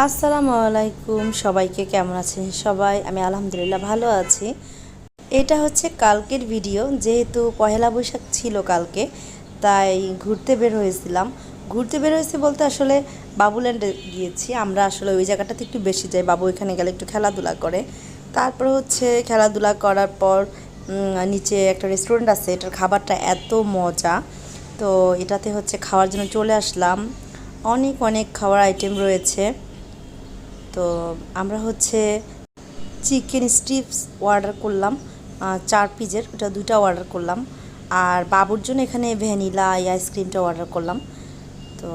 আসসালামু আলাইকুম, সবাইকে কেমন আছেন সবাই? আমি আলহামদুলিল্লাহ ভালো আছি। এটা হচ্ছে কালকের ভিডিও যেহেতু পহেলা বৈশাখ ছিল কালকে, তাই ঘুরতে বের হয়েছিলাম। ঘুরতে বের হয়েছি বলতে আসলে বাবুল্যান্ডে গিয়েছি। আমরা আসলে ওই জায়গাটাতে একটু বেশি যাই, বাবু এখানে গেলে একটু খেলাধুলা করে। তারপর হচ্ছে খেলাধুলা করার পর নিচে একটা রেস্টুরেন্ট আছে, এটার খাবারটা এত মজা। তো এটাতে হচ্ছে খাওয়ার জন্য চলে আসলাম। অনেক অনেক খাওয়ার আইটেম রয়েছে। তো আমরা হচ্ছে চিকেন স্ট্রিপস অর্ডার করলাম চার পিজের ওটা দুইটা অর্ডার করলাম। আর বাবুর জন্য এখানে ভ্যানিলা, এই আইসক্রিমটা অর্ডার করলাম। তো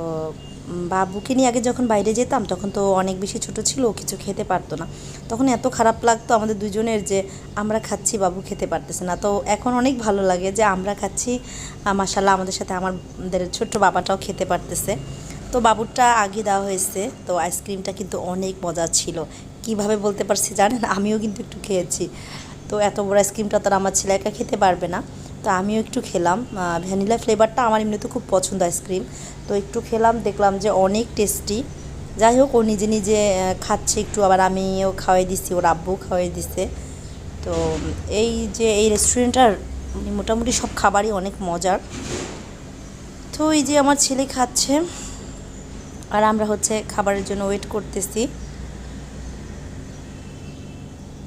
বাবুকে নিয়ে আগে যখন বাইরে যেতাম, তখন তো অনেক বেশি ছোট ছিল কিছু খেতে পারতো না। তখন এত খারাপ লাগতো আমাদের দুজনের যে, আমরা খাচ্ছি, বাবু খেতে পারতেছে না। তো এখন অনেক ভালো লাগে যে, আমরা খাচ্ছি মাসাল্লাহ আমাদের সাথে আমাদের ছোট্ট বাবাটাও খেতে পারতেছে। তো বাবুরটা আগে দেওয়া হয়েছে, তো আইসক্রিমটা কিন্তু অনেক মজা ছিল। কীভাবে বলতে পারছি জানেন? আমিও কিন্তু একটু খেয়েছি। তো এত বড় আইসক্রিমটা তো আমার ছেলে একা খেতে পারবে না। তো আমিও একটু খেলাম। ভ্যানিলা ফ্লেভারটা আমার এমনিতে খুব পছন্দ আইসক্রিম। তো একটু খেলাম, দেখলাম যে অনেক টেস্টি। যাই হোক, ও নিজে নিজে খাচ্ছে একটু। আবার আমিও খাওয়াই দিছি, ওর আব্বু খাওয়াই দিছে। তো এই যে এই রেস্টুরেন্টটার মোটামুটি সব খাবারই অনেক মজার। তো এই যে আমার ছেলে খাচ্ছে আর আমরা হচ্ছে খাবারের জন্য ওয়েট করতেছি।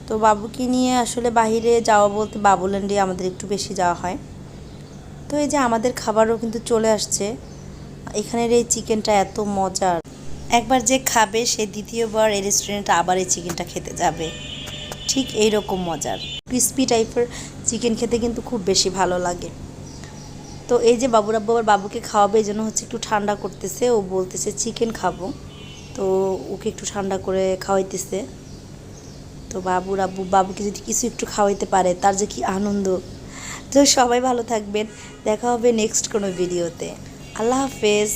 তো বাবুকে নিয়ে আসলে বাইরে যাওয়া বলতে বাবুল্যান্ডে আমাদের একটু বেশি যাওয়া হয়। তো এই যে আমাদের খাবারও কিন্তু চলে আসছে। এখানের এই চিকেনটা এত মজার। একবার যে খাবে সে দ্বিতীয়বার এই রেস্টুরেন্টে আবার এই চিকেনটা খেতে যাবে। ঠিক এই রকম মজার ক্রিস্পি টাইপের চিকেন খেতে কিন্তু খুব বেশি ভালো লাগে। তো এই যে বাবুর আব্বু আবার বাবুকে খাওয়াবে, এই জন্য হচ্ছে একটু ঠান্ডা করতেছে। ও বলতেছে, চিকেন খাব। তো ওকে একটু ঠান্ডা করে খাওয়াইতেছে। তো বাবুর আব্বু, বাবুকে যদি কিছু একটু খাওয়াইতে পারে, তার যে কি আনন্দ। তো সবাই ভালো থাকবেন। দেখা হবে নেক্সট কোনো ভিডিওতে। আল্লাহ হাফেজ।